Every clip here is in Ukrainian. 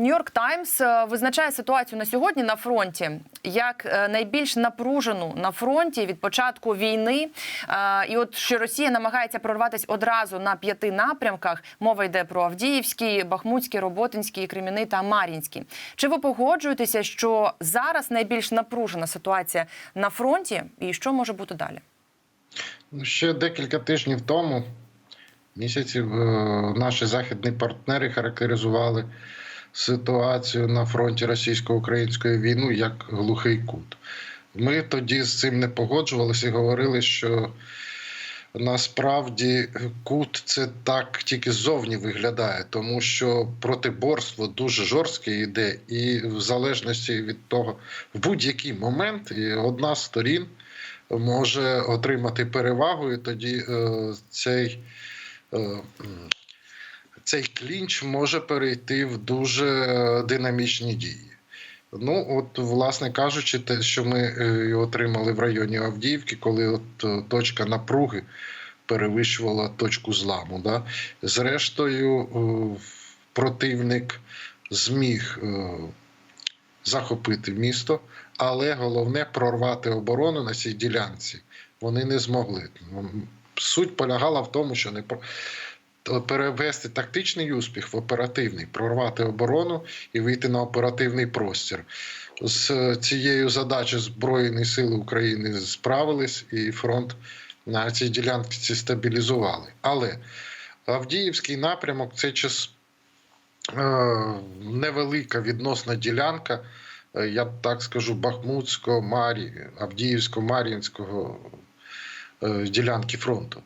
Нью-Йорк Таймс е, визначає ситуацію на сьогодні на фронті як е, найбільш напружену на фронті від початку війни. Е, І от що Росія намагається прорватися одразу на п'яти напрямках. Мова йде про Авдіївський, Бахмутський, Роботинський, Креміни та Мар'їнський. Чи ви погоджуєтеся, що зараз найбільш напружена ситуація на фронті, і що може бути далі? Ну, Ще декілька тижнів тому, місяців, наші західні партнери характеризували ситуацію на фронті російсько-української війни як глухий кут. Ми тоді з цим не погоджувалися і говорили, що насправді кут це так тільки ззовні виглядає, тому що протиборство дуже жорстке йде, і в залежності від того, в будь-який момент одна з сторін може отримати перевагу, і тоді е, цей, е, цей клінч може перейти в дуже е, динамічні дії. Ну, от, власне кажучи, те, що ми е, отримали в районі Авдіївки, коли от е, точка напруги перевищувала точку зламу. Да? Зрештою, противник зміг захопити місто, але головне прорвати оборону на цій ділянці. Вони не змогли. Суть полягала в тому, що не перевести тактичний успіх в оперативний, прорвати оборону і вийти на оперативний простір. З цією задачею Збройні Сили України справились, і фронт на цій ділянці стабілізували. Але Авдіївський напрямок це час е, невелика відносна ділянка, е, я так скажу, Бахмутського, Марі, Авдіївського, Мар'їнського е, ділянки фронту.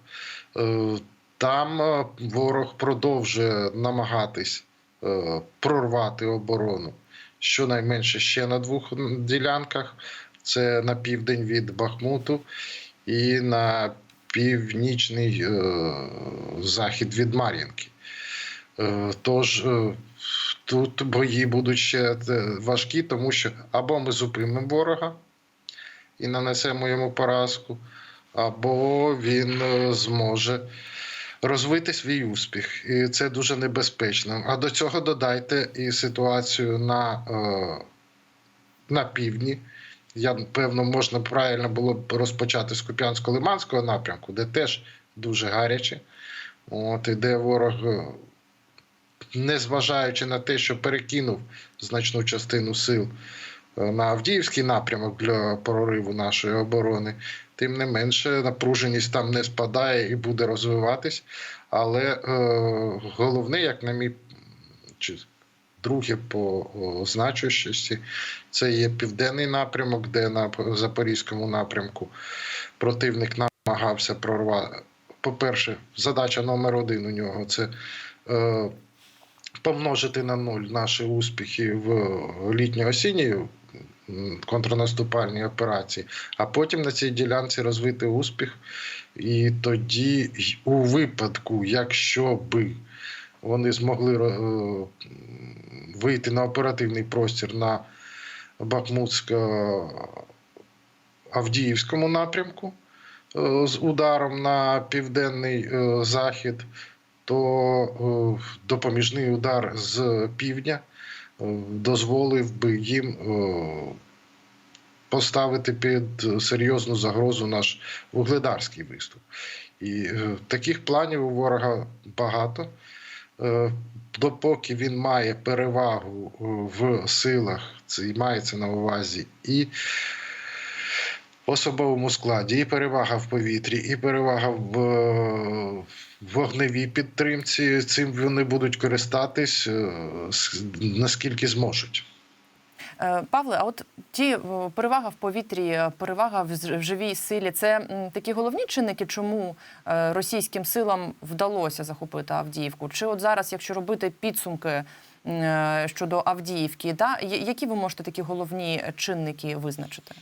Там е, ворог продовжує намагатись е, прорвати оборону щонайменше ще на двох ділянках. Це на південь від Бахмуту і на північний е, захід від Мар'їнки. Тож тут бої будуть ще важкі, тому що або ми зупинимо ворога і нанесемо йому поразку, або він зможе розвити свій успіх. І це дуже небезпечно. А до цього додайте і ситуацію на, е, на півдні. Я певно, можна правильно було б розпочати з Куп'янсько-Лиманського напрямку, де теж дуже гаряче. От, і де ворог, е, незважаючи на те, що перекинув значну частину сил на Авдіївський напрямок для прориву нашої оборони, тим не менше напруженість там не спадає і буде розвиватись. Але е, головне, як на мій чи друге по значущості, це є південний напрямок, де на Запорізькому напрямку противник намагався прорвати. По-перше, задача номер один у нього це е, помножити на нуль наші успіхи в літньо-осінній контрнаступальній операції, а потім на цій ділянці розвити успіх. І тоді, у випадку, якщо би вони змогли е, вийти на оперативний простір на Бахмутсько-Авдіївському напрямку е, з ударом на південний е, захід, то допоміжний удар з півдня дозволив би їм е, поставити під серйозну загрозу наш вугледарський виступ. І е, таких планів у ворога багато. Е, Допоки він має перевагу е, в силах, це і мається на увазі і особовому складі, і перевага в повітрі, і перевага в е, вогневій підтримці. Цим вони будуть користатись е, наскільки зможуть. Е, Павле, а от ті перевага в повітрі, перевага в живій силі це такі головні чинники, чому російським силам вдалося захопити Авдіївку? Чи от зараз, якщо робити підсумки щодо Авдіївки, да, які ви можете такі головні чинники визначити?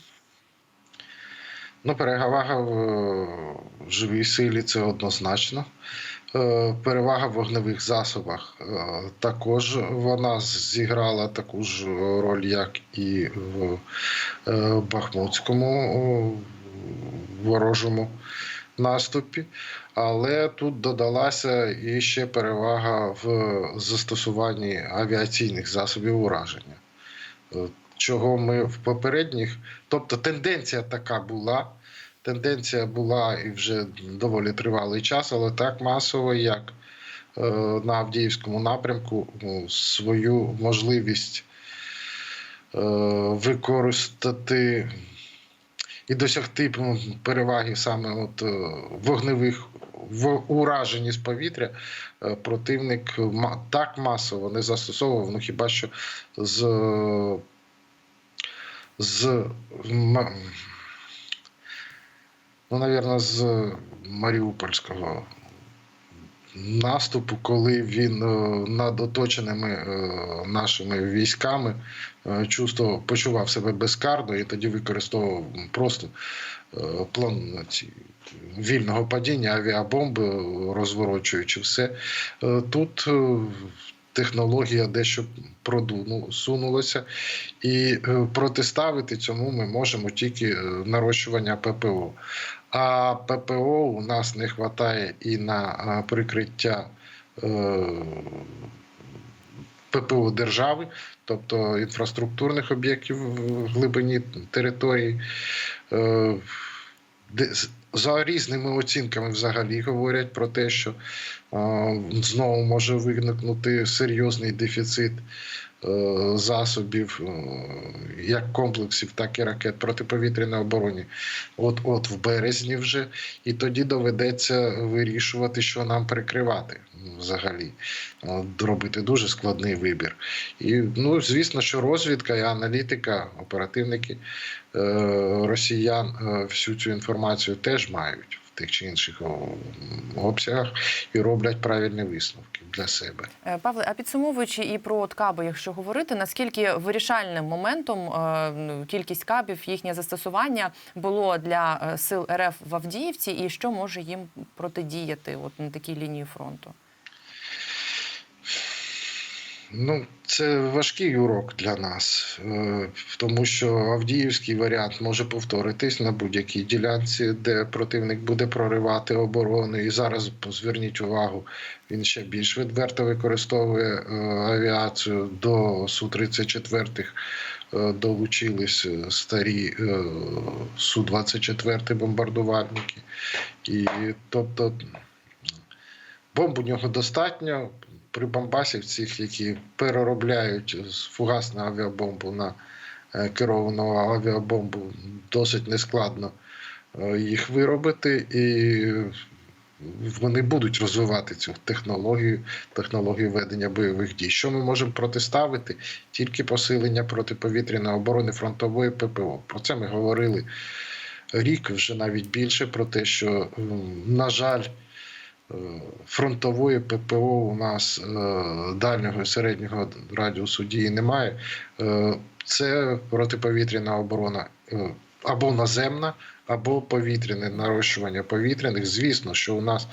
Ну, перевага в живій силі це однозначно. Е, Перевага в вогневих засобах е, також вона зіграла таку ж роль, як і в е, Бахмутському ворожому наступі, але тут додалася і ще перевага в застосуванні авіаційних засобів ураження. Чого ми в попередніх, тобто тенденція така була. Тенденція була і вже доволі тривалий час, але так масово, як е, на Авдіївському напрямку, ну, свою можливість е, використати і досягти переваги саме от, е, вогневих в ураженні з повітря, противник так масово не застосовував, ну хіба що з, з ну, навірно, з Маріупольського наступу, коли він е, над оточеними е, нашими військами е, чувствував, почував себе безкарно і тоді використовував просто план вільного падіння, авіабомби, розворочуючи все. Тут технологія дещо продунулася, і е, протиставити цьому ми можемо тільки е, нарощування ППО. А ППО у нас не вистачає і на е, прикриття ППО держави, тобто інфраструктурних об'єктів в глибині території. За різними оцінками взагалі говорять про те, що знову може виникнути серйозний дефіцит засобів, е, як комплексів, так і ракет протиповітряної оборони. От от в березні вже, і тоді доведеться вирішувати, що нам прикривати взагалі. Е, Робити дуже складний вибір. І ну, звісно, що розвідка і аналітика, оперативники е, росіян е, всю цю інформацію теж мають тих чи інших обсягах і роблять правильні висновки для себе. Е, Павле, а підсумовуючи і про от каби, якщо говорити, наскільки вирішальним моментом е, кількість кабів, їхнє застосування було для е, сил РФ в Авдіївці, і що може їм протидіяти от на такій лінії фронту? Ну, це важкий урок для нас, е, тому що Авдіївський варіант може повторитись на будь-якій ділянці, де противник буде проривати оборону. І зараз зверніть увагу, він ще більш відверто використовує е, авіацію до Су-34 е, долучились старі е, Су-24 бомбардувальники. І тобто бомб у нього достатньо. При бомбасівцях, які переробляють фугасну авіабомбу на е, керовану авіабомбу, досить нескладно е, їх виробити, і вони будуть розвивати цю технологію, технологію ведення бойових дій. Що ми можемо протиставити? Тільки посилення протиповітряної оборони фронтової ППО. Про це ми говорили рік, вже навіть більше, про те, що, на жаль, фронтової ППО у нас е, дальнього і середнього радіусу дії немає. Е, Це протиповітряна оборона е, або наземна, або повітряне нарощування повітряних. Звісно, що у нас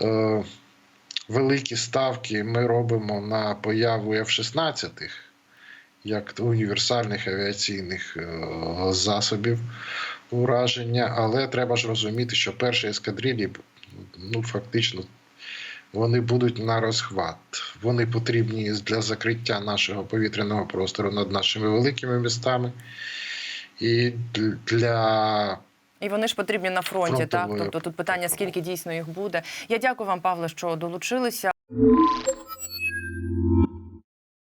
е, великі ставки ми робимо на появу F-16, як універсальних авіаційних е, засобів ураження, але треба ж розуміти, що перші ескадрилі ну, фактично вони будуть на розхват. Вони потрібні для закриття нашого повітряного простору над нашими великими містами. І для І вони ж потрібні на фронті, так? Тобто тут питання, скільки дійсно їх буде. Я дякую вам, Павле, що долучилися.